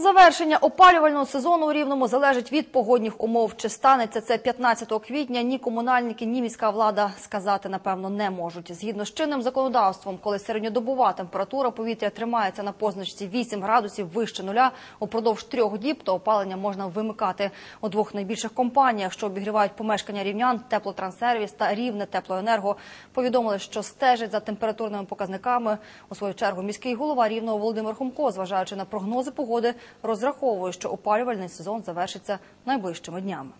Завершення опалювального сезону у Рівному залежить від погодних умов. Чи станеться це 15 квітня, ні комунальники, ні міська влада сказати, напевно, не можуть. Згідно з чинним законодавством, коли середньодобова температура повітря тримається на позначці 8 градусів вище нуля, упродовж трьох діб, то опалення можна вимикати. У двох найбільших компаніях, що обігрівають помешкання рівнян, теплотрансервіс та рівне теплоенерго, повідомили, що стежать за температурними показниками. У свою чергу міський голова рівного Володимир Хумко, зважаючи на прогнози погоди, розраховує, що опалювальний сезон завершиться найближчими днями.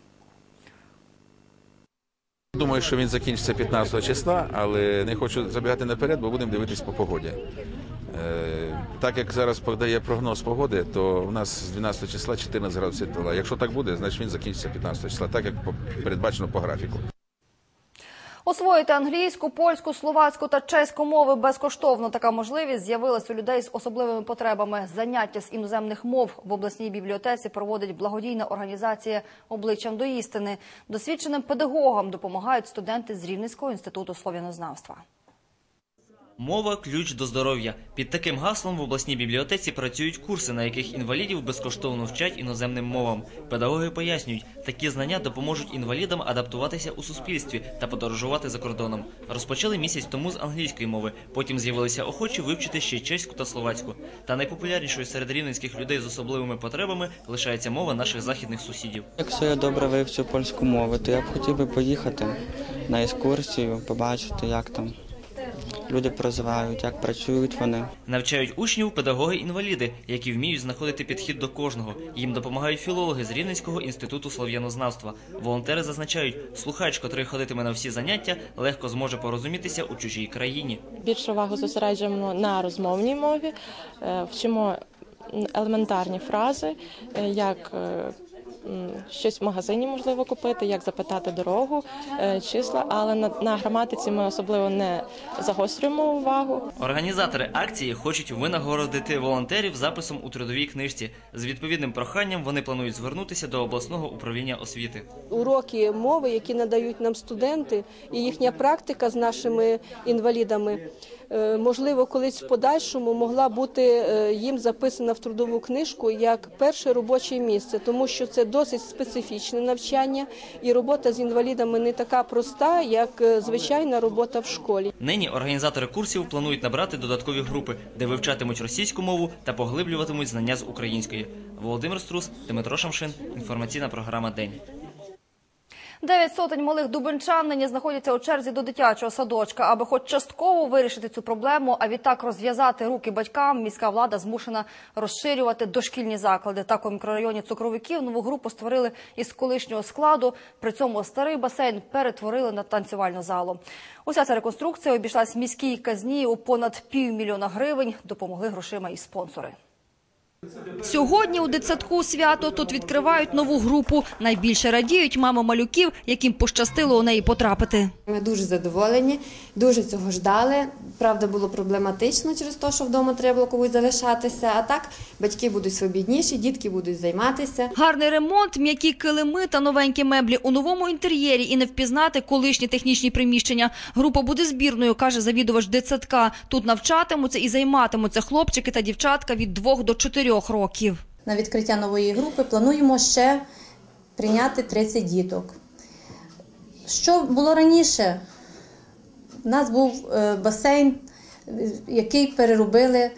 Думаю, що він закінчиться 15 числа, але не хочу забігати наперед, бо будемо дивитись по погоді. Е, так як зараз подає прогноз погоди, то у нас з 12 числа 14 градусів тепла. Якщо так буде, значить він закінчиться 15 числа, так як передбачено по графіку. Освоїти англійську, польську, словацьку та чеську мови безкоштовно. Така можливість з'явилась у людей з особливими потребами. Заняття з іноземних мов в обласній бібліотеці проводить благодійна організація «Обличчям до істини». Досвідченим педагогам допомагають студенти з Рівненського інституту слов'янознавства. Мова ключ до здоров'я. Під таким гаслом в обласній бібліотеці працюють курси, на яких інвалідів безкоштовно вчать іноземним мовам. Педагоги пояснюють, такі знання допоможуть інвалідам адаптуватися у суспільстві та подорожувати за кордоном. Розпочали місяць тому з англійської мови. Потім з'явилися охочі вивчити ще чеську та словацьку. Та найпопулярнішою серед рівненських людей з особливими потребами лишається мова наших західних сусідів. Якщо я добре вивчу польську мову, то я б хотів би поїхати на екскурсію, побачити, як там люди проживають, як працюють вони. Навчають учнів педагоги-інваліди, які вміють знаходити підхід до кожного. Їм допомагають філологи з Рівненського інституту слов'янознавства. Волонтери зазначають, слухач, котрий ходитиме на всі заняття, легко зможе порозумітися у чужій країні. більшу увагу зосереджуємо на розмовній мові, е, вчимо елементарні фрази, е, як е, щось в магазині можливо купити, як запитати дорогу, е, числа, але на, на граматиці ми особливо не загострюємо увагу. Організатори акції хочуть винагородити волонтерів записом у трудовій книжці. З відповідним проханням вони планують звернутися до обласного управління освіти. уроки мови, які надають нам студенти, і їхня практика з нашими інвалідами, е, можливо, колись в подальшому могла бути е, їм записана в трудову книжку як перше робоче місце, тому що це досить специфічне навчання, і робота з інвалідами не така проста, як е, звичайна робота в школі. Нині організатори курсів планують набрати додаткові групи, де вивчатимуть російську мову та поглиблюватимуть знання з української. Володимир Струс, Дмитро Шамшин. Інформаційна програма День. Дев'ять сотень малих дубенчан нині знаходяться у черзі до дитячого садочка. Аби хоч частково вирішити цю проблему, а відтак розв'язати руки батькам, міська влада змушена розширювати дошкільні заклади. Так у мікрорайоні цукровиків нову групу створили із колишнього складу. При цьому старий басейн перетворили на танцювальну залу. Уся ця реконструкція обійшлась міській казні у понад півмільйона гривень. Допомогли грошима і спонсори. Сьогодні у дитсадку свято тут відкривають нову групу. Найбільше радіють мами малюків, яким пощастило у неї потрапити. Ми дуже задоволені, дуже цього ждали. Правда, було проблематично через те, що вдома треба було комусь залишатися. А так батьки будуть свобідніші, дітки будуть займатися. Гарний ремонт, м'які килими та новенькі меблі у новому інтер'єрі і не впізнати колишні технічні приміщення. Група буде збірною, каже завідувач дитсадка. Тут навчатимуться і займатимуться хлопчики та дівчатка від 2 до 4 років. На відкриття нової групи плануємо ще прийняти 30 діток. Що було раніше? У нас був е, басейн, е, який переробили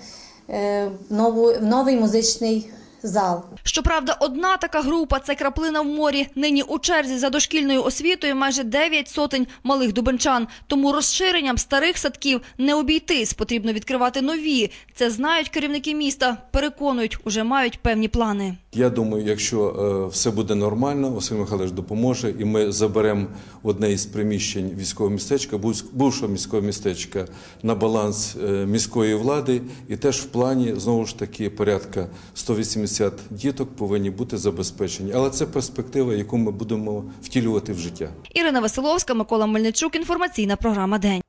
е, в новий музичний зал. Щоправда, одна така група – це краплина в морі. Нині у черзі за дошкільною освітою майже 9 сотень малих дубенчан. Тому розширенням старих садків не обійтись. Потрібно відкривати нові. Це знають керівники міста. Переконують, уже мають певні плани. Я думаю, якщо е, все буде нормально, Василь Михайлович допоможе, і ми заберемо одне із приміщень військового містечка, бувшого міського містечка, на баланс е, міської влади, і теж в плані знову ж таки порядка 180 діток повинні бути забезпечені. Але це перспектива, яку ми будемо втілювати в життя. Ірина Василовська, Микола Мельничук. Інформаційна програма «День».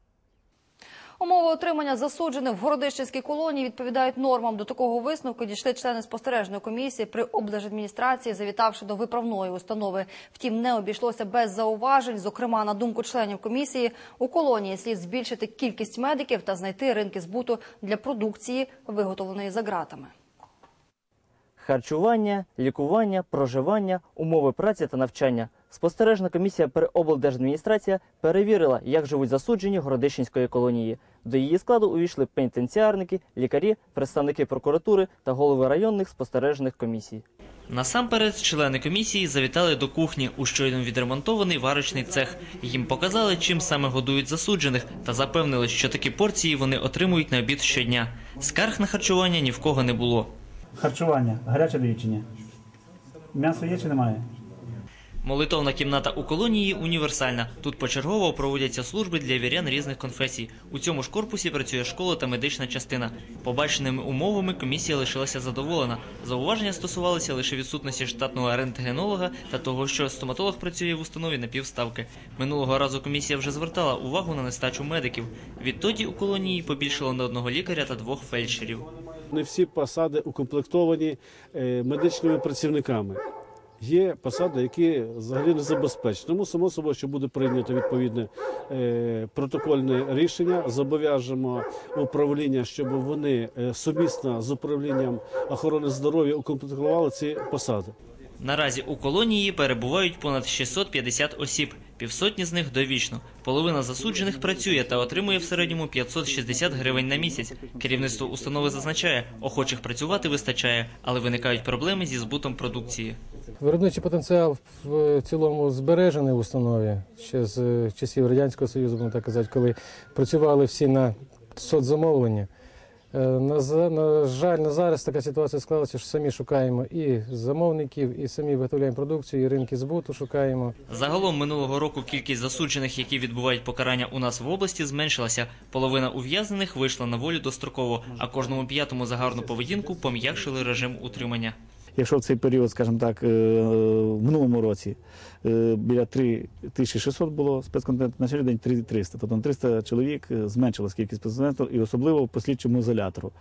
Умови отримання засуджених в Городищенській колонії відповідають нормам. До такого висновку дійшли члени спостережної комісії при облдержадміністрації, завітавши до виправної установи. Втім, не обійшлося без зауважень. Зокрема, на думку членів комісії, у колонії слід збільшити кількість медиків та знайти ринки збуту для продукції, виготовленої за ґратами. харчування, лікування, проживання, умови праці та навчання. Спостережна комісія при облдержадміністрація перевірила, як живуть засуджені Городищенської колонії. До її складу увійшли пенітенціарники, лікарі, представники прокуратури та голови районних спостережних комісій. Насамперед, члени комісії завітали до кухні у щойно відремонтований варочний цех. Їм показали, чим саме годують засуджених, та запевнили, що такі порції вони отримують на обід щодня. Скарг на харчування ні в кого не було. Харчування. Гаряче ні? М'ясо є чи немає? Молитовна кімната у колонії універсальна. Тут почергово проводяться служби для вірян різних конфесій. У цьому ж корпусі працює школа та медична частина. Побаченими умовами комісія лишилася задоволена. Зауваження стосувалися лише відсутності штатного рентгенолога та того, що стоматолог працює в установі на півставки. Минулого разу комісія вже звертала увагу на нестачу медиків. Відтоді у колонії побільшало на одного лікаря та двох фельдшерів. Не всі посади укомплектовані е, медичними працівниками. Є посади, які взагалі не забезпечені. Тому само собою, що буде прийнято відповідне е, протокольне рішення, зобов'яжемо управління, щоб вони е, сумісно з управлінням охорони здоров'я укомплектували ці посади. Наразі у колонії перебувають понад 650 осіб. Півсотні з них довічно. Половина засуджених працює та отримує в середньому 560 гривень на місяць. Керівництво установи зазначає, охочих працювати вистачає, але виникають проблеми зі збутом продукції. Виробничий потенціал в цілому збережений в установі ще з часів Радянського Союзу, будемо так казати, коли працювали всі на соцзамовлення. Е, на жаль, на зараз така ситуація склалася, що самі шукаємо і замовників, і самі виготовляємо продукцію, і ринки збуту шукаємо. Загалом минулого року кількість засуджених, які відбувають покарання у нас в області, зменшилася. Половина ув'язнених вийшла на волю достроково, а кожному п'ятому за гарну поведінку пом'якшили режим утримання. Якщо в цей період, скажімо так, е, в минулому році е, біля 3600 було спецконтенту, на сьогодні день 3300. Тобто на 300 чоловік е, зменшилась кількість спецконтенту і особливо по слідчому ізолятору.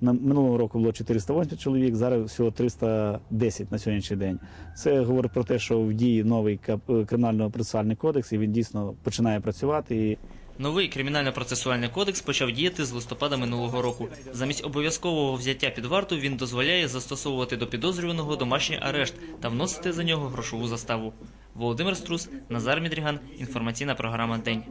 На минулого року було 408 чоловік, зараз всього 310 на сьогоднішній день. Це говорить про те, що в дії новий кап- кримінально процесуальний кодекс, і він дійсно починає працювати. І Новий кримінально-процесуальний кодекс почав діяти з листопада минулого року. Замість обов'язкового взяття під варту він дозволяє застосовувати до підозрюваного домашній арешт та вносити за нього грошову заставу. Володимир Струс, Назар Мідріган. Інформаційна програма День.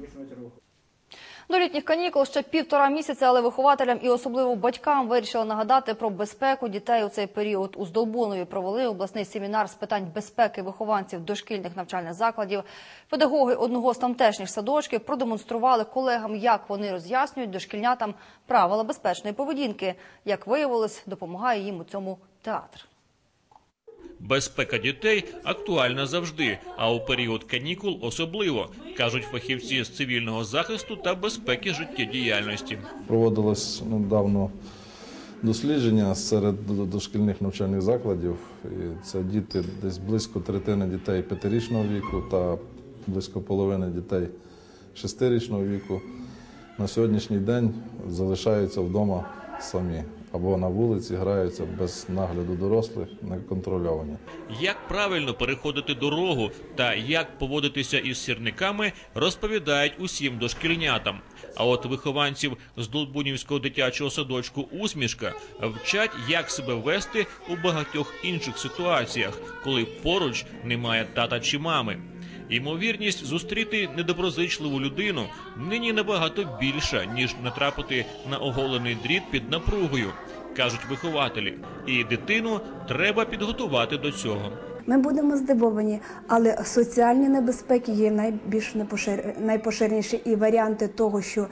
До літніх канікул ще півтора місяця, але вихователям і особливо батькам вирішили нагадати про безпеку дітей у цей період. У Здолбунові провели обласний семінар з питань безпеки вихованців дошкільних навчальних закладів. Педагоги одного з тамтешніх садочків продемонстрували колегам, як вони роз'яснюють дошкільнятам правила безпечної поведінки. Як виявилось, допомагає їм у цьому театр. Безпека дітей актуальна завжди, а у період канікул особливо, кажуть фахівці з цивільного захисту та безпеки життєдіяльності. Проводилось недавно дослідження серед дошкільних навчальних закладів. Це діти десь близько третини дітей п'ятирічного віку та близько половини дітей шестирічного віку. На сьогоднішній день залишаються вдома самі або на вулиці граються без нагляду дорослих, неконтрольовані. Як правильно переходити дорогу та як поводитися із сірниками, розповідають усім дошкільнятам. А от вихованців з Долбунівського дитячого садочку Усмішка вчать, як себе вести у багатьох інших ситуаціях, коли поруч немає тата чи мами. Ймовірність зустріти недоброзичливу людину нині набагато більша, ніж натрапити на оголений дріт під напругою, кажуть вихователі. І дитину треба підготувати до цього. Ми будемо здивовані, але соціальні небезпеки є найбільш непошир- найпоширеніші і варіанти того, що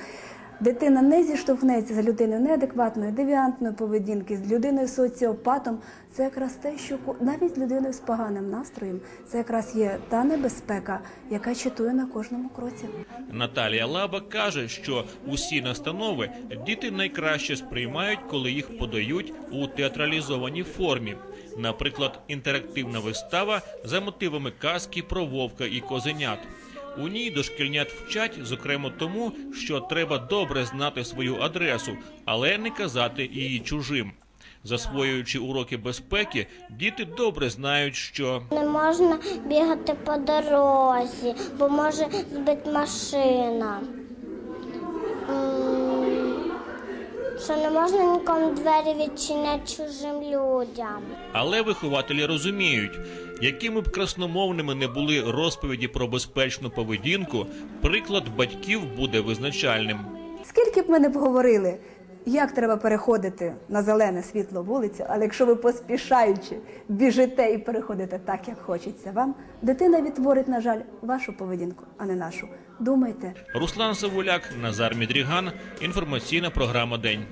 дитина не зіштовхнеться з людиною неадекватної, девіантної поведінки, з людиною соціопатом. Це якраз те, що навіть з людиною з поганим настроєм, це якраз є та небезпека, яка читує на кожному кроці. Наталія Лаба каже, що усі настанови діти найкраще сприймають, коли їх подають у театралізованій формі. Наприклад, інтерактивна вистава за мотивами казки про вовка і козенят. У ній дошкільнят вчать, зокрема тому, що треба добре знати свою адресу, але не казати її чужим. Засвоюючи уроки безпеки, діти добре знають, що Не можна бігати по дорозі, бо може збити машина. Що не можна нікому двері відчиняти чужим людям. Але вихователі розуміють, якими б красномовними не були розповіді про безпечну поведінку, приклад батьків буде визначальним. Скільки б ми не поговорили, як треба переходити на зелене світло вулиці, але якщо ви поспішаючи біжите і переходите так, як хочеться вам, дитина відтворить, на жаль, вашу поведінку, а не нашу. Думайте. Руслан Савуляк, Назар Мідріган. Інформаційна програма День.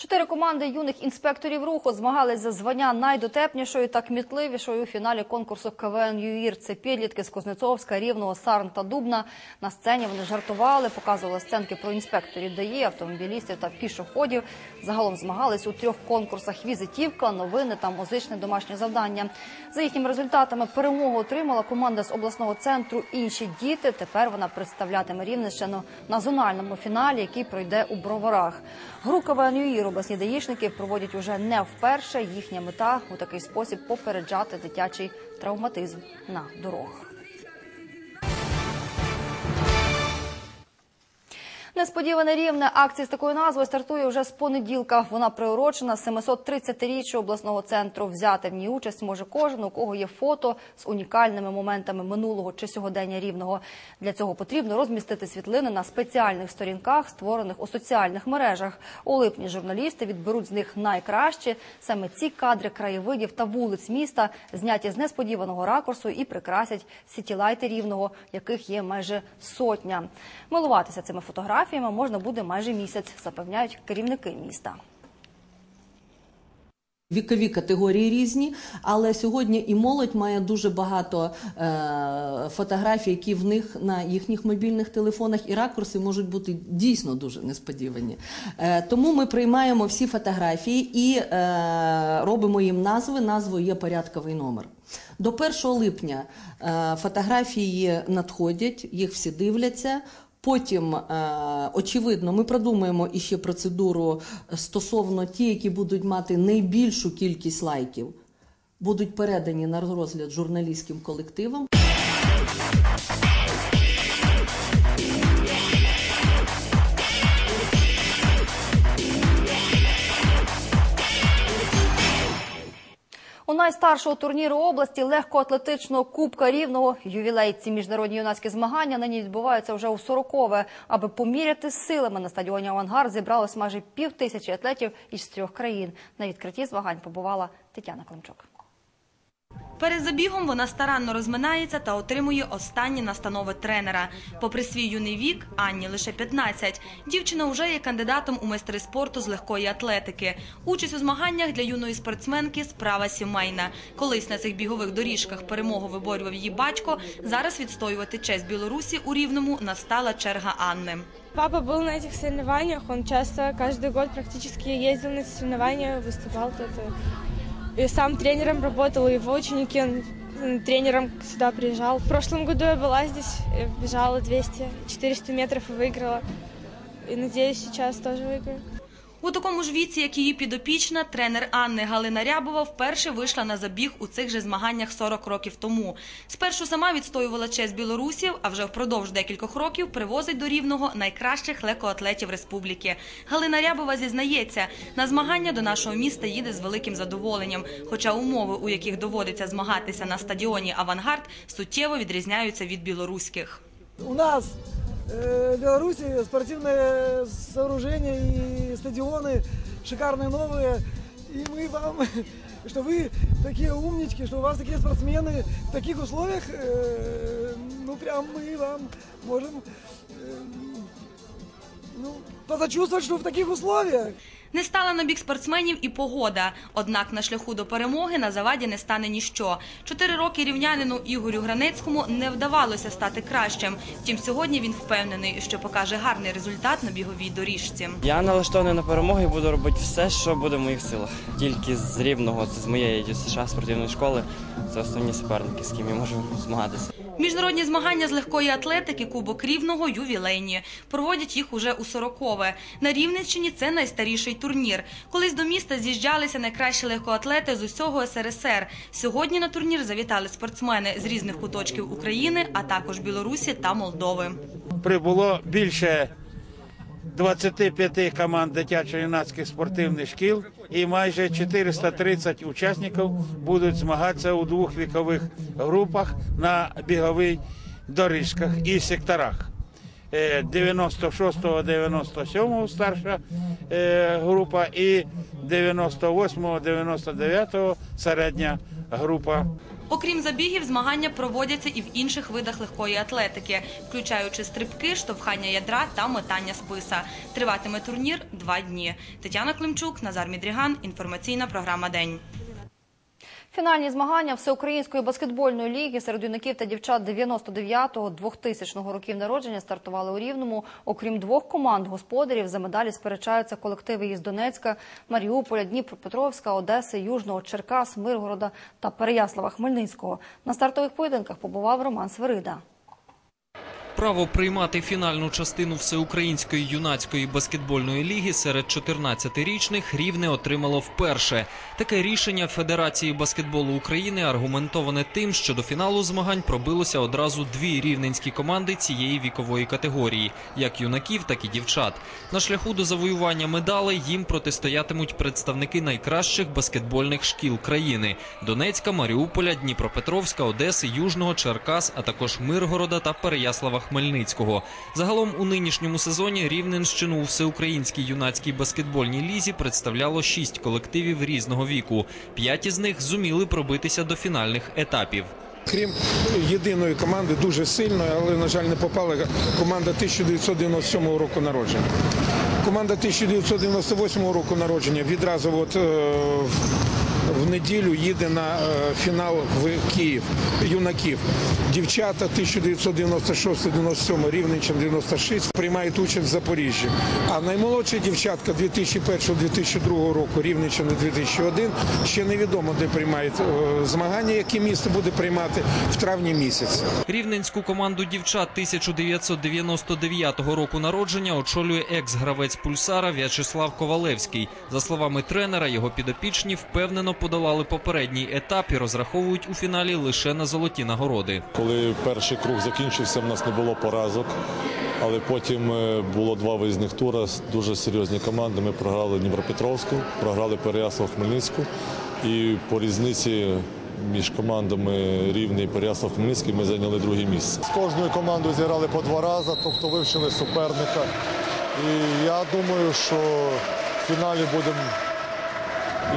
Чотири команди юних інспекторів руху змагались за звання найдотепнішою та кмітливішою у фіналі конкурсу КВН ЮІР. Це підлітки з Кузнецовська, Рівного, Сарн та Дубна. На сцені вони жартували, показували сценки про інспекторів ДАІ, автомобілістів та пішоходів. Загалом змагались у трьох конкурсах: візитівка, новини та музичне домашнє завдання. За їхніми результатами перемогу отримала команда з обласного центру Інші діти. Тепер вона представлятиме Рівненщину на зональному фіналі, який пройде у Броварах. Гру КВН ЮІР обласні даїшники проводять уже не вперше. Їхня мета у такий спосіб попереджати дитячий травматизм на дорогах. Несподіване рівне акція з такою назвою стартує вже з понеділка. Вона приурочена 730-річчю обласного центру. Взяти в ній участь може кожен, у кого є фото з унікальними моментами минулого чи сьогодення рівного. Для цього потрібно розмістити світлини на спеціальних сторінках, створених у соціальних мережах. У липні журналісти відберуть з них найкращі. Саме ці кадри краєвидів та вулиць міста зняті з несподіваного ракурсу і прикрасять сітілайти рівного, яких є майже сотня. Милуватися цими фотографіями можна буде майже місяць, запевняють керівники міста. Вікові категорії різні, але сьогодні і молодь має дуже багато е, фотографій, які в них на їхніх мобільних телефонах, і ракурси можуть бути дійсно дуже несподівані. Е, тому ми приймаємо всі фотографії і е, робимо їм назви. Назвою є порядковий номер. До 1 липня е, фотографії надходять, їх всі дивляться. Потім, е, очевидно, ми продумаємо іще процедуру стосовно ті, які будуть мати найбільшу кількість лайків, будуть передані на розгляд журналістським колективам. Найстаршого турніру області легкоатлетичного кубка рівного ювілей. Ці міжнародні юнацькі змагання нині відбуваються вже у 40-ве. Аби поміряти силами на стадіоні Авангард зібралось майже пів тисячі атлетів із трьох країн. На відкритті змагань побувала Тетяна Климчук. Перед забігом вона старанно розминається та отримує останні настанови тренера. Попри свій юний вік, Анні лише 15. Дівчина вже є кандидатом у майстри спорту з легкої атлетики. Участь у змаганнях для юної спортсменки справа сімейна. Колись на цих бігових доріжках перемогу виборював її батько. Зараз відстоювати честь Білорусі у Рівному настала черга Анни. Папа был на этих соревнованиях, он часто каждый год практически ездил на эти соревнования, выступал тут. И сам тренером работал, и его ученики, он тренером сюда приезжал. В прошлом году я была здесь, э, бежала 200-400 метров и выиграла. И надеюсь, сейчас тоже выиграю. У такому ж віці, як її підопічна, тренер Анни Галина Рябова вперше вийшла на забіг у цих же змаганнях 40 років тому. Спершу сама відстоювала честь білорусів, а вже впродовж декількох років привозить до рівного найкращих легкоатлетів республіки. Галина Рябова зізнається, на змагання до нашого міста їде з великим задоволенням. Хоча умови, у яких доводиться змагатися на стадіоні Авангард, суттєво відрізняються від білоруських. У нас Беларуси спортивное сооружение и стадионы шикарные новые. И мы вам, что вы такие умнички, что у вас такие спортсмены в таких условиях, э, ну прям мы вам можем э, ну, позачувствовать, что в таких условиях. Не стала на бік спортсменів і погода. Однак на шляху до перемоги на заваді не стане ніщо. Чотири роки рівнянину Ігорю Гранецькому не вдавалося стати кращим. Втім, сьогодні він впевнений, що покаже гарний результат на біговій доріжці. Я налаштований на перемогу і буду робити все, що буде в моїх силах. Тільки з рівного, це з моєї ДЮСШ спортивної школи. Це основні суперники, з ким я можу змагатися. Міжнародні змагання з легкої атлетики Кубок Рівного ювілейні. Проводять їх уже у сорокове. На Рівненщині це найстаріший турнір. Колись до міста з'їжджалися найкращі легкоатлети з усього СРСР. Сьогодні на турнір завітали спортсмени з різних куточків України, а також Білорусі та Молдови. прибуло більше 25 команд дитячо-юнацьких спортивних шкіл і майже 430 учасників будуть змагатися у двох вікових групах на бігових доріжках і секторах. Е, 96-97 старша е, група і 98-99 середня група. Окрім забігів, змагання проводяться і в інших видах легкої атлетики, включаючи стрибки, штовхання ядра та метання списа. Триватиме турнір два дні. Тетяна Климчук, Назар Мідріган. Інформаційна програма День. Фінальні змагання Всеукраїнської баскетбольної ліги серед юнаків та дівчат 99-2000 років народження стартували у Рівному. Окрім двох команд господарів, за медалі сперечаються колективи із Донецька, Маріуполя, Дніпропетровська, Одеси, Южного, Черкас, Миргорода та Переяслава Хмельницького. На стартових поєдинках побував Роман Свирида. Право приймати фінальну частину всеукраїнської юнацької баскетбольної ліги серед 14-річних рівне отримало вперше. Таке рішення Федерації баскетболу України аргументоване тим, що до фіналу змагань пробилося одразу дві рівненські команди цієї вікової категорії, як юнаків, так і дівчат. На шляху до завоювання медалей їм протистоятимуть представники найкращих баскетбольних шкіл країни: Донецька, Маріуполя, Дніпропетровська, Одеси, Южного, Черкас, а також Миргорода та Переяслава Хмельницького. Загалом у нинішньому сезоні Рівненщину у всеукраїнській юнацькій баскетбольній лізі представляло шість колективів різного віку. П'ять із них зуміли пробитися до фінальних етапів. Крім єдиної команди, дуже сильної, але, на жаль, не попала команда 1997 року народження. Команда 1998 року народження відразу от, е, в неділю їде на е, фінал в Київ юнаків. Дівчата 1996-97, Рівненщина 96 приймають участь в Запоріжжі. А наймолодші дівчатка 2001-2002 року, Рівненщина 2001, ще невідомо, де приймають е, змагання, яке місто буде приймати в травні місяці. Рівненську команду дівчат 1999 року народження очолює екс-гравець пульсара В'ячеслав Ковалевський. За словами тренера, його підопічні впевнено подолали попередній етап і розраховують у фіналі лише на золоті нагороди. Коли перший круг закінчився, в нас не було поразок, але потім е, було два виїзних тура, дуже серйозні команди. Ми програли Дніпропетровську, програли Переяслав Хмельницьку і по різниці. Між командами Рівне і Переяслав Хмельницький ми зайняли друге місце. З кожною командою зіграли по два рази, тобто вивчили суперника. І я думаю, що в фіналі будемо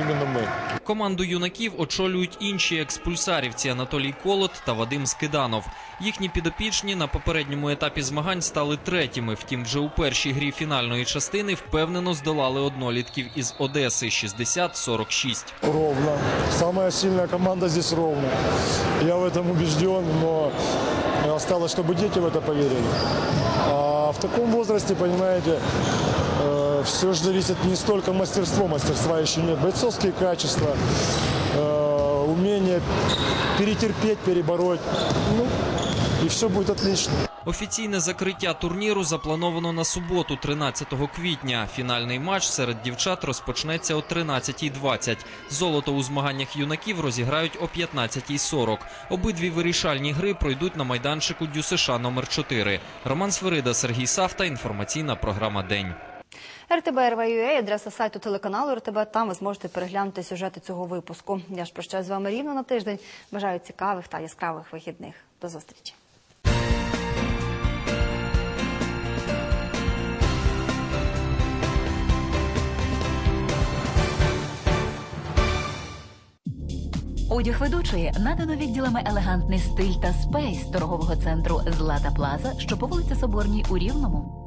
іменно ми. Команду юнаків очолюють інші експульсарівці Анатолій Колот та Вадим Скиданов. Їхні підопічні на попередньому етапі змагань стали третіми. Втім, вже у першій грі фінальної частини впевнено здолали однолітків із Одеси 60-46. Ровно. Самая сильная команда здесь ровно. Я в этом убежден, но осталось, чтобы дети в это поверили. А в таком возрасте, понимаете, все же зависит не столько мастерство, мастерства еще нет, бойцовские качества, э, умение перетерпеть, перебороть. Ну, і все буде отлично. Офіційне закриття турніру заплановано на суботу, 13 квітня. Фінальний матч серед дівчат розпочнеться о 13.20. Золото у змаганнях юнаків розіграють о 15.40. Обидві вирішальні гри пройдуть на майданчику ДЮСШ номер 4 Роман Свирида, Сергій Савта. Інформаційна програма День. РТБ РВ.ЮА, адреса сайту телеканалу РТБ. Там ви зможете переглянути сюжети цього випуску. Я ж прощаюсь з вами рівно на тиждень. Бажаю цікавих та яскравих вихідних. До зустрічі. Одяг ведучої надано відділами елегантний стиль та спейс торгового центру Злата Плаза, що по вулиці Соборній у Рівному.